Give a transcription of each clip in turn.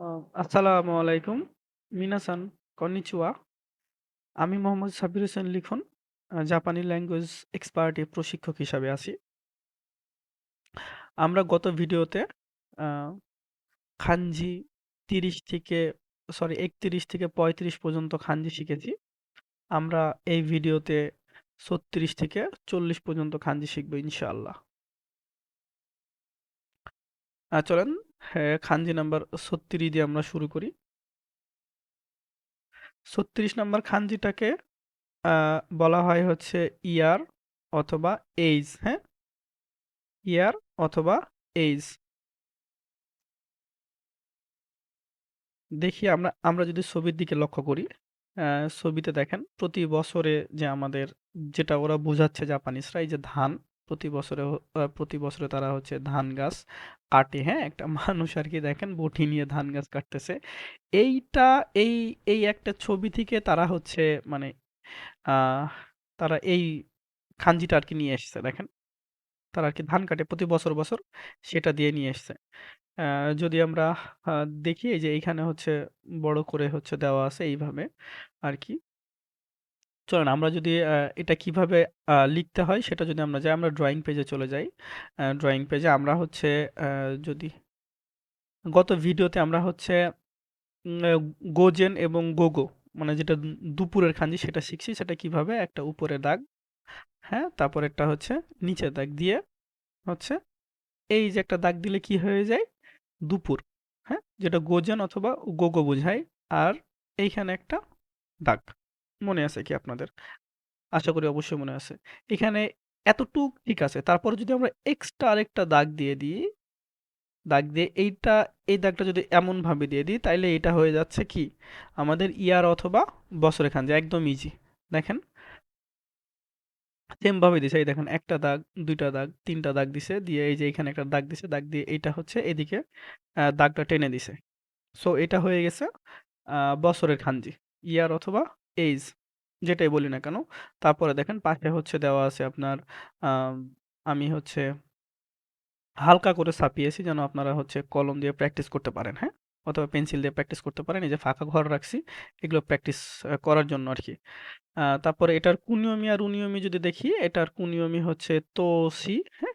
আ আসসালামু আলাইকুম। মিনা-সান, আমি মোহাম্মদ সাব্বির হোসেন লিখন। জাপানি ল্যাঙ্গুয়েজ এক্সপার্ট এ প্রশিক্ষক হিসাবে আছি। আমরা গত ভিডিওতে আ খানজি ৩০ থেকে সরি ৩১ থেকে ৩৫ পর্যন্ত খানজি শিখেছি। আমরা এই ভিডিওতে ৩৬ থেকে ৪০ পর্যন্ত খানজি শিখব ইনশাআল্লাহ। আ চলেন হ্যাঁ, খানজি নাম্বার ৩৬ দিয়ে আমরা শুরু করি। ৩৬ নাম্বার খানজিটাকে বলা হয় হচ্ছে ইয়ার অথবা এইজ, হ্যাঁ? ইয়ার অথবা এইজ। দেখি আমরা আমরা যদি ছবির দিকে লক্ষ্য করি, ছবিতে দেখেন প্রতি বছরে যে আমাদের যেটা ওরা বোঝাচ্ছে জাপানিজরা এই যে ধান প্রতি বছরে প্রতি বছরে তারা হচ্ছে ধান গাছ কাটে, হ্যাঁ? একটা মানুষ আর কি দেখেন বটি নিয়ে ধান গাছ কাটতেছে। এইটা এই এই একটা ছবি থেকে তারা হচ্ছে মানে তারা এই খানজিটা আরকি নিয়ে এসছে দেখেন। তারা আর কি ধান কাটে প্রতি বছর, বছর সেটা দিয়ে নিয়ে এসছে। যদি আমরা দেখি এই যে এইখানে হচ্ছে বড় করে হচ্ছে দেওয়া আছে এইভাবে আরকি। চলেন আমরা যদি এটা কীভাবে লিখতে হয় সেটা যদি আমরা যাই আমরা ড্রয়িং পেজে চলে যাই। ড্রয়িং পেজে আমরা হচ্ছে যদি গত ভিডিওতে আমরা হচ্ছে গোজেন এবং গোগো মানে যেটা দুপুরের খাঞ্জি সেটা শিখছি সেটা কীভাবে একটা উপরে দাগ, হ্যাঁ? তারপরেরটা হচ্ছে নিচের দাগ দিয়ে হচ্ছে এই যে একটা দাগ দিলে কি হয়ে যায়? দুপুর, হ্যাঁ? যেটা গোজেন অথবা গোগো বোঝায়। আর এইখানে একটা দাগ। মনে আছে কি আপনাদের? আশা করি অবশ্যই মনে আছে। এখানে এতটুক ঠিক আছে। তারপরে যদি আমরা এক্সট্রা আরেকটা দাগ দিয়ে দিই, দাগ দিয়ে এইটা এই দাগটা যদি এমনভাবে দিয়ে দিই তাইলে এটা হয়ে যাচ্ছে কি? আমাদের ইয়ার অথবা বছরের খানজি একদম ইজি। দেখেন সেম ভাবে দিছে। এই দেখেন ১ টা দাগ, ২ টা দাগ, ৩ টা দাগ দিছে। দিয়ে এই যে এখানে একটা দাগ দিছে। দাগ দিয়ে এইটা হচ্ছে এদিকে দাগটা টেনে দিছে। সো এটা হয়ে গেছে বছরের খানজি। ইয়ার অথবা এইজ যেটাই বলি না কেন। তারপরে দেখেন পাশে হচ্ছে দেওয়া আছে আপনার আম হচ্ছে হালকা করে ছাপিয়েছি যেন আপনারা হচ্ছে কলম দিয়ে প্র্যাকটিস করতে পারেন, হ্যাঁ? অথবা পেন্সিল দিয়ে প্র্যাকটিস করতে পারেন। এই যে ফাঁকা ঘর রাখছি এগুলো প্র্যাকটিস করার জন্য আরকি। আ তারপরে এটার কুনিওমি আর উনিওমি যদি দেখি, এটার কুনিওমি হচ্ছে তোশি, হ্যাঁ?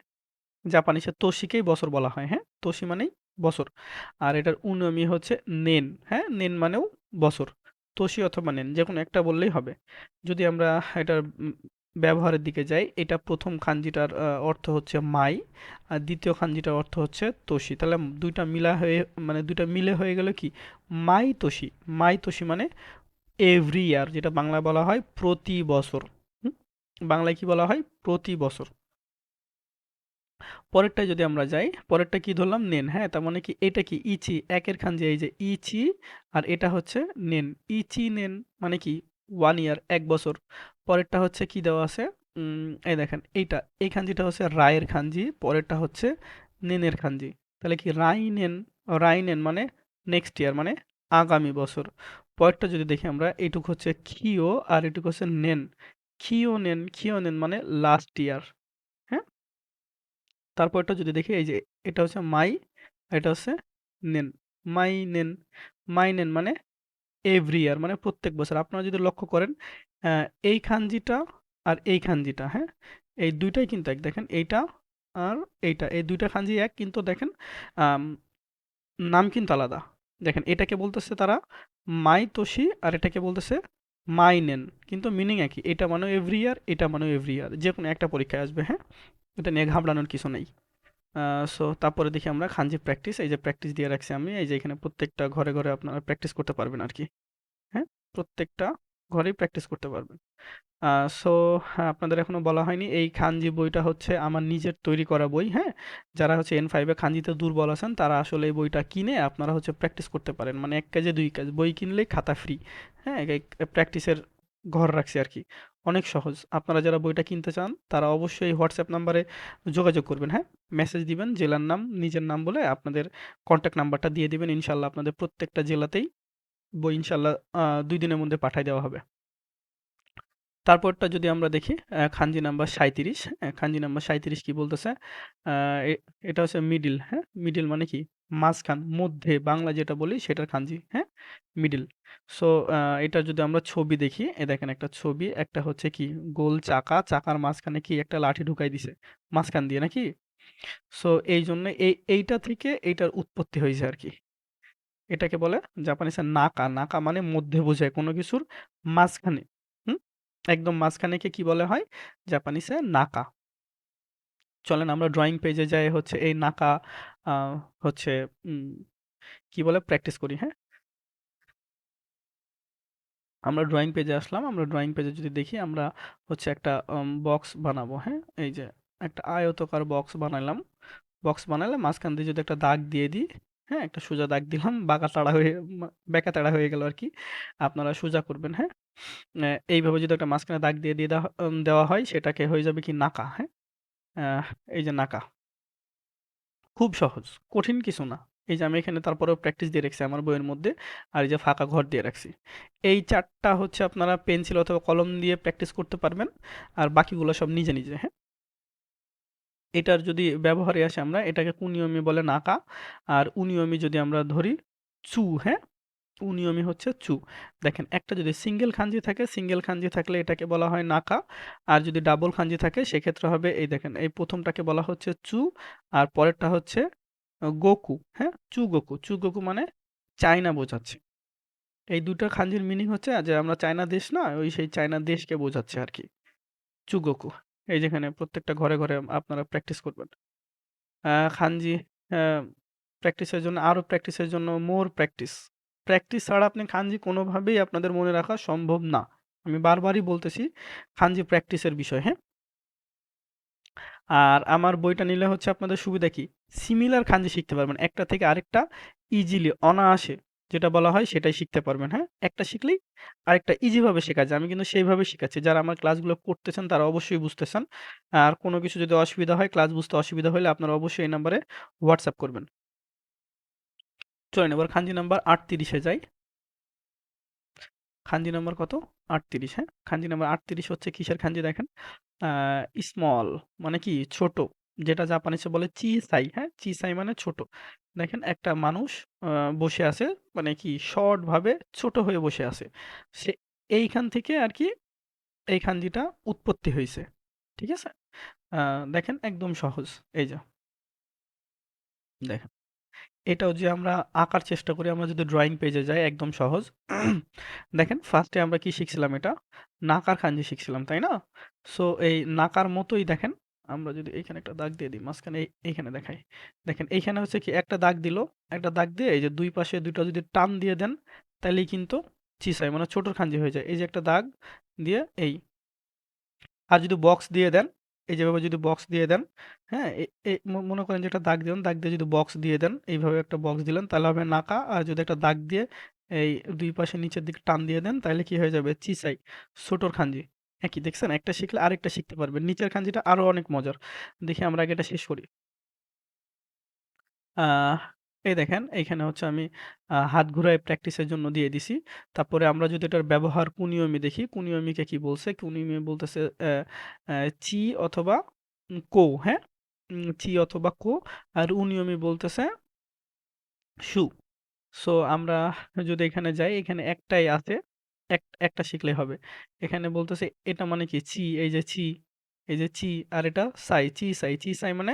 জাপানিসে তোশিকেই বছর বলা হয়, হ্যাঁ? তোশি মানেই বছর। আর এটার উনিওমি হচ্ছে নেন, হ্যাঁ? নেন মানেও বছর। তোশি অথবা নেন যে কোনো একটা বললেই হবে। যদি আমরা এটার ব্যবহারের দিকে যাই, এটা প্রথম খানজিটার অর্থ হচ্ছে মাই, আর দ্বিতীয় খানজিটার অর্থ হচ্ছে তোশি। তাহলে ২ টা মিলা হয়ে মানে দুইটা মিলে হয়ে গেল কি? মাই তোশি। মাই তোশি মানে এভরি ইয়ার যেটা বাংলায় বলা হয় প্রতি বছর। বাংলায় কি বলা হয়? প্রতি বছর। পরেরটায় যদি আমরা যাই, পরেরটা কি ধরলাম? নেন, হ্যাঁ? তার মানে কি এটা কি? ইচি, একের খানজি এই যে ইচি আর এটা হচ্ছে নেন। ইচি নেন মানে কি? ওয়ান ইয়ার, এক বছর। পরেরটা হচ্ছে কি দেওয়া আছে? এই দেখেন এইটা, এই খানজিটা হচ্ছে রায়ের খানজি, পরেরটা হচ্ছে নেনের খানজি। তাহলে কি রাইনেন, রাইনেন মানে নেক্সট ইয়ার মানে আগামী বছর। পরেরটা যদি দেখি আমরা এইটুক হচ্ছে খিও আর এটুক হচ্ছে নেন। খিওনেন, খিওনেন মানে লাস্ট ইয়ার? তারপরেরটা যদি দেখি এই যে এটা হচ্ছে মাই, এটা হচ্ছে নেন। মাই নেন মাই নেন মানে এভরি ইয়ার মানে প্রত্যেক বছর। আপনারা যদি লক্ষ্য করেন এই খানজিটা আর এই খানজিটা, হ্যাঁ? এই দুইটাই কিন্তু এক। দেখেন এইটা আর এইটা। এই দুইটা খানজি এক কিন্তু দেখেন নাম কিন্তু আলাদা। দেখেন এটাকে বলতেছে তারা মাইতোশি আর এটাকে বলতেছে মাই নেন কিন্তু মিনিং একই। এটা মানেও এভরি ইয়ার, এটা মানে এভরি ইয়ার। যে কোনো একটা পরীক্ষায় আসবে, হ্যাঁ? এটা নিয়ে ঘাবড়ানোর কিছু নেই। সো তারপরে দেখি আমরা খানজি প্র্যাকটিস। এই যে প্র্যাকটিস দিয়ে রাখছি আমি। এই যে এখানে প্রত্যেকটা ঘরে, ঘরে আপনারা প্র্যাকটিস করতে পারবেন আর কি হ্যাঁ? প্রত্যেকটা ঘরেই প্র্যাকটিস করতে পারবেন। সো হ্যাঁ, আপনাদের এখনও বলা হয়নি এই খানজি বইটা হচ্ছে আমার নিজের তৈরি করা বই, হ্যাঁ? যারা হচ্ছে এন ফাইভে খানজিতে দুর্বল আছেন তারা আসলে এই বইটা কিনে আপনারা হচ্ছে প্র্যাকটিস করতে পারেন। মানে এক কাজে দুই কাজ। বই কিনলেই খাতা ফ্রি। হ্যাঁ? প্র্যাকটিসের ঘর রাখছি আর কি অনেক সহজ। আপনারা যারা বইটা কিনতে চান তারা অবশ্যই হোয়াটসঅ্যাপ নাম্বারে যোগাযোগ করবেন, হ্যাঁ? মেসেজ দিবেন, জেলার নাম, নিজের নাম বলে আপনাদের কনট্যাক্ট নাম্বারটা দিয়ে দিবেন। ইনশাআল্লাহ আপনাদের প্রত্যেকটা জেলাতেই বই ইনশাল্লাহ দুই দিনের মধ্যে পাঠায় দেওয়া হবে। তারপরটা যদি আমরা দেখি খাঞ্জি নাম্বার সাঁইত্রিশ হ্যাঁ খাঞ্জি নাম্বার সাঁইত্রিশ কি বলতেছে এটা হচ্ছে মিডিল হ্যাঁ মিডিল মানে কি মাঝখান, মধ্যে বাংলা যেটা বলি সেটার খাঞ্জি হ্যাঁ? মিডিল। সো এটা যদি আমরা ছবি দেখি, এ দেখেন একটা ছবি, একটা হচ্ছে কি গোল চাকা, চাকার মাঝখানে কি একটা লাঠি ঢুকাই দিছে, মাঝখান দিয়ে নাকি? সো এই জন্য এই, এইটা থেকে এইটার উৎপত্তি হয়েছে আর কি। এটাকে বলে জাপানিসে নাকা। নাকা মানে মধ্যে বোঝায় কোনো কিছুর মাঝখানে, হুম? একদম মাঝখানেকে কি বলা হয়? জাপানিসে নাকা। চলেন আমরা ড্রয়িং পেজে যাই, হচ্ছে এই নাকা হচ্ছে কি বলে প্র্যাকটিস করি হ্যাঁ? আমরা ড্রয়িং পেজে আসলাম, আমরা ড্রয়িং পেজে যদি দেখি, আমরা হচ্ছে একটা বক্স বানাবো হ্যাঁ? এই যে, একটা আয়তকার বক্স বানাইলাম বক্স বানালে মাঝখান দিয়ে যদি একটা দাগ দিয়ে দিই হ্যাঁ? একটা সোজা দাগ দিলাম, বাঁকা তাড়া হয়ে বেঁকা তাড়া হয়ে গেল আর কি আপনারা সোজা করবেন হ্যাঁ? এইভাবে যদি একটা মাঝখানে দাগ দিয়ে দিয়ে দেওয়া দেওয়া হয়, সেটাকে হয়ে যাবে কি নাকা হ্যাঁ? এই যে নাকা। খুব সহজ, কঠিন কিছু না। এই যে আমি এখানে তারপরেও প্র্যাকটিস দিয়ে রাখছি আমার বইয়ের মধ্যে, আর এই যে ফাঁকা ঘর দিয়ে রাখছি। এই চারটা হচ্ছে আপনারা পেন্সিল অথবা কলম দিয়ে প্র্যাকটিস করতে পারবেন, আর বাকিগুলো সব নিজে নিজে হ্যাঁ? এটার যদি ব্যবহারে আসে আমরা, এটাকে কুনিয়মি বলে নাকা, আর উনিয়মি যদি আমরা ধরি চু হ্যাঁ? উনিয়মি হচ্ছে চু। দেখেন, একটা যদি সিঙ্গেল খাঞ্জি থাকে, সিঙ্গেল খাঞ্জি থাকলে এটাকে বলা হয় নাকা। আর যদি ডাবল খাঞ্জি থাকে, সেক্ষেত্রে হবে এই দেখেন, এই প্রথমটাকে বলা হচ্ছে চু, আর পরেরটা হচ্ছে গোকু হ্যাঁ? চু গোকু। চু গোকু মানে চায়না বোঝাচ্ছে। এই দুটো খাঞ্জির মিনিং হচ্ছে যে আমরা চায়না দেশ না, ওই সেই চায়না দেশকে বোঝাচ্ছে আর কি চুগোকু এই যেখানে প্রত্যেকটা ঘরে ঘরে আপনারা প্র্যাকটিস করবেন। খানজি প্র্যাকটিসের জন্য, আরও প্র্যাকটিসের জন্য মোর প্র্যাকটিস প্র্যাকটিস ছাড়া আপনি খানজি কোনোভাবেই আপনাদের মনে রাখা সম্ভব না। আমি বারবারই বলতেছি, খানজি প্র্যাকটিসের বিষয় হ্যাঁ? আর আমার বইটা নিলে হচ্ছে আপনাদের সুবিধা কি? সিমিলার খানজি শিখতে পারবেন। একটা থেকে আরেকটা ইজিলি অনায়াসে যেটা বলা হয় সেটাই শিখতে পারবেন হ্যাঁ? একটা শিখলেই আরেকটা ইজিভাবে শেখা যায়। আমি কিন্তু সেইভাবে শেখাচ্ছি। যারা আমার ক্লাসগুলো করতেছেন তারা অবশ্যই বুঝতেছেন আর কোনো কিছু যদি অসুবিধা হয় ক্লাস বুঝতে অসুবিধা হলে আপনারা অবশ্যই এই নাম্বারে হোয়াটসঅ্যাপ করবেন। চলেন এবার খানজি নাম্বার আটত্রিশে যাই। খানজি নাম্বার কত? আটত্রিশ হ্যাঁ? খানজি নাম্বার আটত্রিশ হচ্ছে কিসের খানজি দেখেন? স্মল মানে কি? ছোট। যেটা জাপানিসে বলে চিসাই হ্যাঁ? চিসাই মানে ছোট। দেখেন একটা মানুষ বসে আছে মানে কি? শর্ট ভাবে ছোট হয়ে বসে আছে। সে এইখান থেকে আর কি, এই খানজিটা উৎপত্তি হয়েছে। ঠিক আছে? দেখেন একদম সহজ। এই যা। দেখেন। এটাও যে আমরা আঁকার চেষ্টা করি, আমরা যদি ড্রয়িং পেজে যাই, একদম সহজ। দেখেন ফার্স্টে আমরা কি শিখছিলাম এটা? নাকার খাঞ্জি শিখছিলাম, তাই না? সো এই নাকার মতোই দেখেন, আমরা যদি এইখানে একটা দাগ দিয়ে দিই, মাঝখানে এইখানে দেখাই। দেখেন, এইখানে হচ্ছে কি, একটা দাগ দিল, একটা দাগ দিয়ে এই যে দুই পাশে দুইটা যদি টান দিয়ে দেন তাহলেই কিন্তু চিসাই মানে ছোটোর খাঞ্জি হয়ে যায়। এই যে একটা দাগ দিয়ে এই, আর যদি বক্স দিয়ে দেন এই যেভাবে যদি বক্স দিয়ে দেন হ্যাঁ? মনে করেন যে একটা দাগ দিলেন, দাগ দিয়ে যদি বক্স দিয়ে দেন, এইভাবে একটা বক্স দিলেন, তাহলে হবে নাকা। আর যদি একটা দাগ দিয়ে এই দুই পাশে নিচের দিকে টান দিয়ে দেন, তাহলে কি হয়ে যাবে? চিসাই, ছোটোর খাঞ্জি একই দেখছেন? একটা শিখলে আরেকটা শিখতে পারবেন। নিচের খাঞ্জিটা আরও অনেক মজার। দেখি আমরা আগে এটা শেষ করি। এই দেখেন, এইখানে হচ্ছে আমি হাত ঘুরায় প্র্যাকটিসের জন্য দিয়ে দিছি। তারপরে আমরা যদি এটার ব্যবহার কুনিয়মি দেখি কুনিয়মিকে কি বলছে? কুনিয়মি বলতেছে চি অথবা কো হ্যাঁ? চি অথবা কো। আর উনিয়মি বলতেছে সু সো, আমরা যদি এখানে যাই, এখানে একটাই আছে, এক, একটা শিখলে হবে। এখানে বলতেছে, এটা মানে কি? চি, এই যে চি, এই যে চি, আর এটা সাই, চি সাই চি, সাই মানে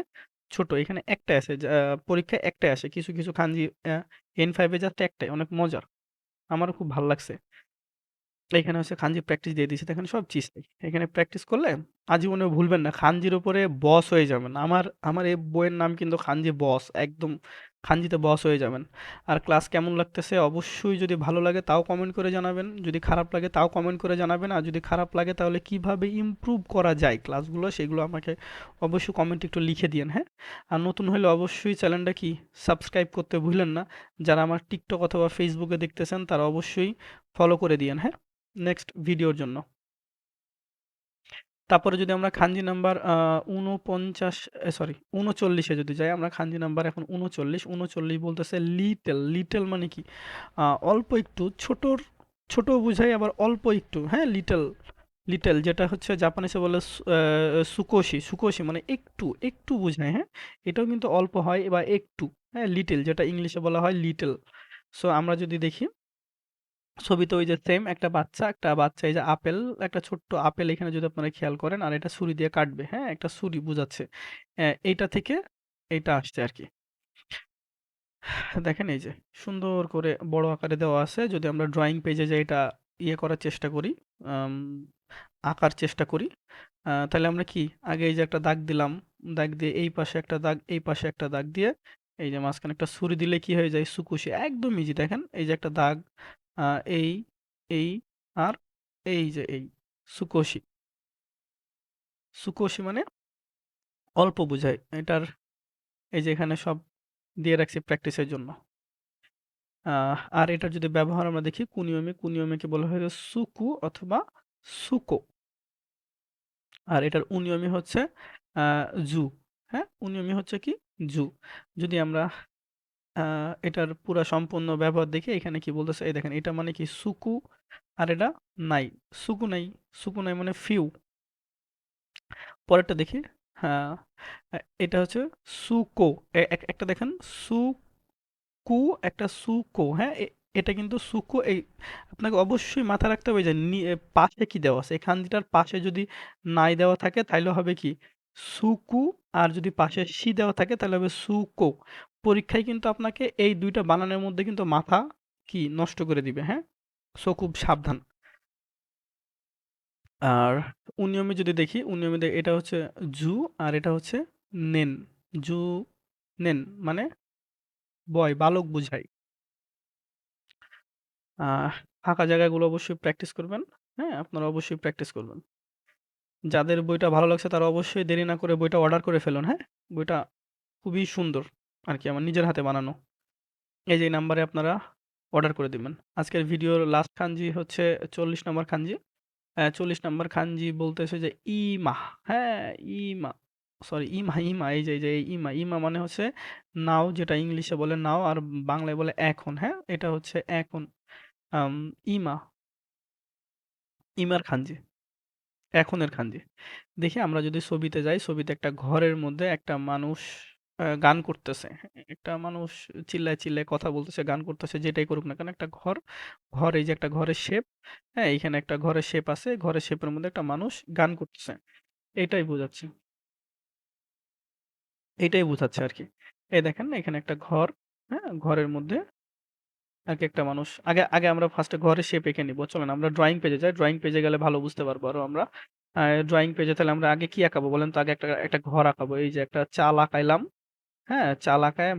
ছোট, এখানে একটাই আছে, যা- পরীক্ষায় একটাই আসে, কিছু কিছু খানজি এন ফাইভে যাতে একটাই, অনেক মজার। আমারও খুব ভালো লাগছে। এখানে হচ্ছে খানজি প্র্যাকটিস দিয়ে দিয়েছে এখানে সব চিজ নেই এখানে প্র্যাকটিস করলে আজীবনে ভুলবেন না, খানজির উপরে বস হয়ে যাবেন। আমার আমার এই বইয়ের নাম কিন্তু খানজি বস একদম খানজিতে বস হয়ে যাবেন। আর ক্লাস কেমন লাগতেছে অবশ্যই যদি ভালো লাগে তাও কমেন্ট করে জানাবেন। যদি খারাপ লাগে তাও কমেন্ট করে জানাবেন। আর যদি খারাপ লাগে তাহলে কীভাবে ইমপ্রুভ করা যায় ক্লাসগুলো সেগুলো আমাকে অবশ্যই কমেন্ট একটু লিখে দিন হ্যাঁ? আর নতুন হলে অবশ্যই চ্যানেলটা কি সাবস্ক্রাইব করতে ভুলেন না। যারা আমার টিকটক অথবা ফেসবুকে দেখতেছেন তারা অবশ্যই ফলো করে দিয়েন হ্যাঁ? নেক্সট ভিডিওর জন্য। তারপরে যদি আমরা খাঞ্জি নাম্বার উনপঞ্চাশ সরি উনচল্লিশে যদি যাই আমরা খাঞ্জি নাম্বার এখন উনচল্লিশ উনচল্লিশ বলতেছে লিটেল লিটেল মানে কি অল্প একটু ছোটোর ছোট বুঝাই আবার অল্প একটু হ্যাঁ লিটল লিটেল যেটা হচ্ছে জাপানিসে বলে সুকোশি, সুকোশি মানে একটু, একটু বোঝায়, হ্যাঁ? এটাও কিন্তু অল্প হয় বা একটু, হ্যাঁ? লিটল যেটা ইংলিশে বলা হয় লিটল। সো আমরা যদি দেখি ছবিতে ওই যে সেম একটা বাচ্চা, একটা বাচ্চা এই যে আপেল, একটা ছোট্ট আপেল এখানে যদি আপনারা খেয়াল করেন আর এটা ছুরি দিয়ে কাটবে, হ্যাঁ? একটা ছুরি বুঝাচ্ছে। এইটা থেকে এইটা আসছে আরকি। দেখেন এই যে সুন্দর করে বড় আকারে দেওয়া আছে। যদি আমরা ড্রয়িং পেজে যে এটা ইয়ে করার চেষ্টা করি, আঁকার চেষ্টা করি, তাহলে আমরা কি আগে এই যে একটা দাগ দিলাম, দাগ দিয়ে এই পাশে একটা দাগ, এই পাশে একটা দাগ দিয়ে এই যে মাঝখানে একটা ছুরি দিলে কি হয়ে যায়? সুকুশি। একদম ইজি দেখেন এই যে একটা দাগ, এই, এই আর এই যে এই সুকোশি। সুকোশি মানে অল্প বোঝায়। এটার এই যে এখানে সব দিয়ে রাখছি প্র্যাকটিসের জন্য। আর এটার যদি ব্যবহার আমরা দেখি কুনিয়মে কুনিওমিকে বলা হয় যে সুকু অথবা সুকো। আর এটার উনিয়মি হচ্ছে জু, হ্যাঁ? উনিয়মি হচ্ছে কি? জু। যদি আমরা আ এটার পুরা সম্পূর্ণ ব্যবহার দেখি এখানে কি বলতেছে? এই দেখেন এটা মানে কি? সুকু আর এটা নাই। সুকু নাই, সুকু নাই মানে ফিউ। পরেরটা দেখি। হ্যাঁ, এটা হচ্ছে সুকো। একটা দেখেন সুকু, একটা সুকো, হ্যাঁ? এটা কিন্তু সুকো এই আপনাকে অবশ্যই মাথায় রাখতে হবে যে পাশে কি দেওয়া আছে। এই খানজিটার পাশে যদি নাই দেওয়া থাকে তাইলে হবে কি? সুকু আর যদি পাশে সি দেওয়া থাকে তাহলে হবে সুকো। পরীক্ষায় কিন্তু আপনাকে এই ২ টা বানানের মধ্যে কিন্তু মাথা কি? নষ্ট করে দিবে, হ্যাঁ? সো খুব সাবধান। আর উনিয়মে যদি দেখি, উনিয়মে এটা হচ্ছে জু আর এটা হচ্ছে নেন। জু নেন মানে বয়, বালক বুঝাই ফাঁকা জায়গাগুলো অবশ্যই প্র্যাকটিস করবেন। হ্যাঁ? আপনারা অবশ্যই প্র্যাকটিস করবেন। যাদের বইটা ভালো লাগছে তারা অবশ্যই দেরি না করে বইটা অর্ডার করে ফেলুন, হ্যাঁ? বইটা খুবই সুন্দর আরকি আমার নিজের হাতে বানানো। এই যে নাম্বারে আপনারা অর্ডার করে দিবেন। আজকের ভিডিওর লাস্ট খানজি হচ্ছে ৪০ নাম্বার খানজি। ৪০ নাম্বার খানজি বলতেছে যে ইমা, হ্যাঁ? ইমা সরি ইমা, ইমা এই যে, এই যে ইমা, ইমা মানে হচ্ছে নাও যেটা ইংলিশে বলে নাও আর বাংলায় বলে এখন, হ্যাঁ? এটা হচ্ছে এখন। ইমা। ইমার খানজি। এখনের খানজি। দেখি আমরা যদি ছবিতে যাই, ছবিতে একটা ঘরের মধ্যে একটা মানুষ আ গান করতেছে। একটা মানুষ চিল্লায়, চিল্লায় কথা বলতেছে, গান করতেছে যেটাই করুক না কেন একটা ঘর, ঘর এই যে একটা ঘরের শেপ, হ্যাঁ? এইখানে একটা ঘরের শেপ আছে। ঘরের শেপের মধ্যে একটা মানুষ গান করতেছে। এটাই বোঝাচ্ছে। এটাই বোঝাচ্ছে আরকি। এই দেখেন এখানে একটা ঘর, হ্যাঁ? ঘরের মধ্যে আরকি একটা মানুষ আগে আগে আমরা ফার্স্টে ঘরের শেপ এঁকে নিব। চলেন আমরা ড্রয়িং পেজে যাই। ড্রয়িং পেজে গেলে ভালো বুঝতে পারব আরও আমরা। ড্রয়িং পেজে তাহলে আমরা আগে কি আঁকাবো বলেন তো? আগে একটা একটা ঘর আঁকাবো। এই যে একটা চাল আঁকাইলাম, হ্যাঁ? চালাকায়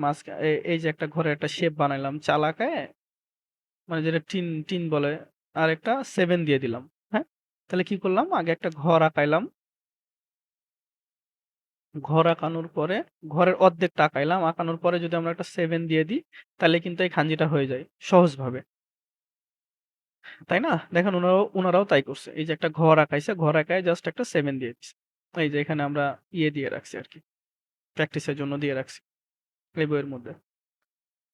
এ এই যে একটা ঘরের একটা শেপ বানাইলাম। চালাকায় মানে যেটা টিন টিন বলে আরেকটা 7 দিয়ে দিলাম, হ্যাঁ? তাহলে কি করলাম? আগে একটা ঘর আঁকাইলাম। ঘর আঁকানোর পরে ঘরের অর্ধেকটা আঁকাইলাম। আঁকানোর পরে যদি আমরা একটা 7 দিয়ে দিই, তাহলে কিন্তু এই খাঞ্জিটা হয়ে যায় সহজভাবে। তাই না? দেখেন উনারাও উনারাও তাই করছে। এই যে একটা ঘর আঁকাইছে, ঘর আঁকায় জাস্ট একটা 7 দিয়ে দিছে। এই যে এখানে আমরা ইয়ে দিয়ে রাখছি আরকি। প্র্যাকটিসের জন্য দিয়ে রাখছি। এই বইয়ের মধ্যে।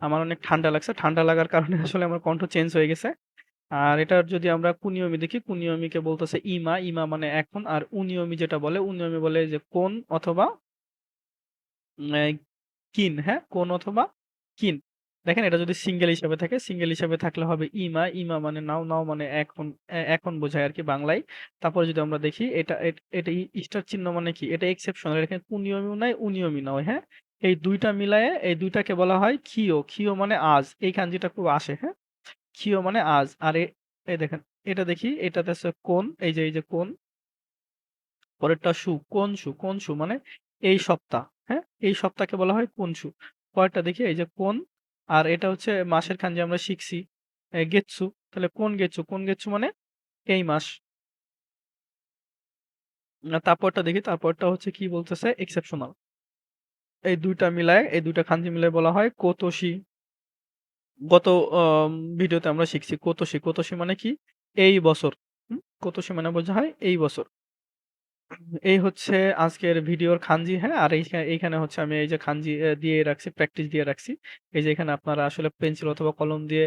আমার অনেক ঠান্ডা লাগছে। ঠান্ডা লাগার কারণে আসলে আমার কণ্ঠ চেঞ্জ হয়ে গেছে। আর এটার যদি আমরা কুনিয়মি দেখি, কুনিয়মিকে বলতেছে ইমা, ইমা মানে এখন। আর উনিয়মি যেটা বলে, উনিয়মি বলে যে কোন অথবা কিন, হ্যাঁ? কোন অথবা কিন। দেখেন এটা যদি সিঙ্গেল হিসাবে থাকে, সিঙ্গেল হিসাবে থাকলে হবে ইমা, ইমা মানে নাও, নাও মানে এখন, এখন বোঝায় আরকি বাংলায়। তারপরে যদি আমরা দেখি এটা এট স্টার চিহ্ন মানে কি? এটা এক্সেপশনাল। এখানে কুনিয়মিও নাই, উনিয়মি নয়, হ্যাঁ? এই ২ টা মিলায়ে এই দুইটাকে বলা হয় খিও। খিও মানে আজ। এই খানজিটা খুব আসে, হ্যাঁ? খিও মানে আজ। আর এই দেখেন এটা দেখি এটাতে আছে কোন, এই যে, এই যে কোন। পরেরটা শু, কোনশু, কোনশু মানে এই সপ্তাহ, হ্যাঁ? এই সপ্তাহকে বলা হয় কোন সু পরেরটা দেখি এই যে কোন আর এটা হচ্ছে মাসের খানজি আমরা শিখছি গেচ্ছু। তাহলে কোন গেচ্ছু, কোন গেচ্ছু মানে এই মাস। তারপরটা দেখি, তারপরটা হচ্ছে কি বলতেছে? এক্সেপশনাল। এই দুইটা মিলায়, এই ২ টা খানজি মিলায় বলা হয় কোতোশি। গত ভিডিওতে আমরা শিখছি কোতোশি। কোতোশি মানে কি? এই বছর। কোতোশি মানে হয় এই বছর। এই হচ্ছে আজকের ভিডিওর খানজি, হ্যাঁ? আর এইখা এইখানে হচ্ছে আমি এই যে খানজি দিয়ে রাখছি, প্র্যাকটিস দিয়ে রাখছি। এই যে এখানে আপনারা আসলে পেন্সিল অথবা কলম দিয়ে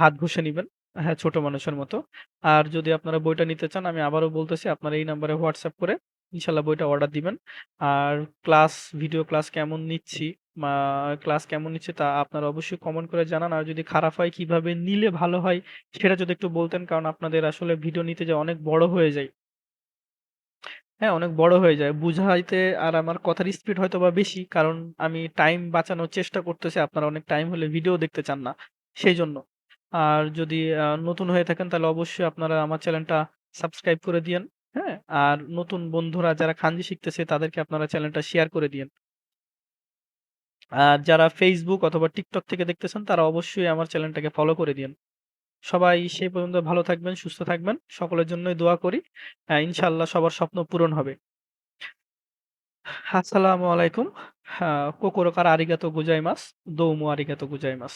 হাত ঘষে নিবেন। হ্যাঁ, ছোট মানুষের মতো। আর যদি আপনারা বইটা নিতে চান আমি আবারও বলতেছি আপনারা এই নাম্বারে WhatsApp করে ইনশাআল্লাহ বইটা অর্ডার দিবেন। আর ক্লাস, ভিডিও ক্লাস কেমন নিচ্ছি ক্লাস কেমন নিচ্ছি তা আপনারা অবশ্যই কমেন্ট করে জানান। আর যদি খারাপ হয় কীভাবে নিলে ভালো হয় সেটা যদি একটু বলতেন কারণ আপনাদের আসলে ভিডিও নিতে যেয়ে অনেক বড় হয়ে যায়। হ্যাঁ, অনেক বড় হয়ে যায়। বুঝাইতে আর আমার কথার স্পিড হয়তো বা বেশি। কারণ আমি টাইম বাঁচানোর চেষ্টা করতেছি। আপনারা অনেক টাইম হলে ভিডিও দেখতে চান না। সেই জন্য আর যদি নতুন হয়ে থাকেন তাহলে অবশ্যই আপনারা আমার চ্যানেলটা সাবস্ক্রাইব করে দিয়েন। হ্যাঁ? আর নতুন বন্ধুরা যারা খানজি শিখতেছে তাদেরকে আপনারা চ্যানেলটা শেয়ার করে দিয়েন। আর যারা ফেসবুক অথবা টিকটক থেকে দেখতেছেন তারা অবশ্যই আমার চ্যানেলটাকে ফলো করে দিয়েন। সবাই সেই পর্যন্ত ভালো থাকবেন, সুস্থ থাকবেন। সকলের জন্যই দোয়া করি। ইনশাল্লাহ সবার স্বপ্ন পূরণ হবে। আসসালামু আলাইকুম। কোকোরকার কোকোরো কারা আরিগাতো গোজাইমাস। দৌমু আরিগাতো গোজাইমাস।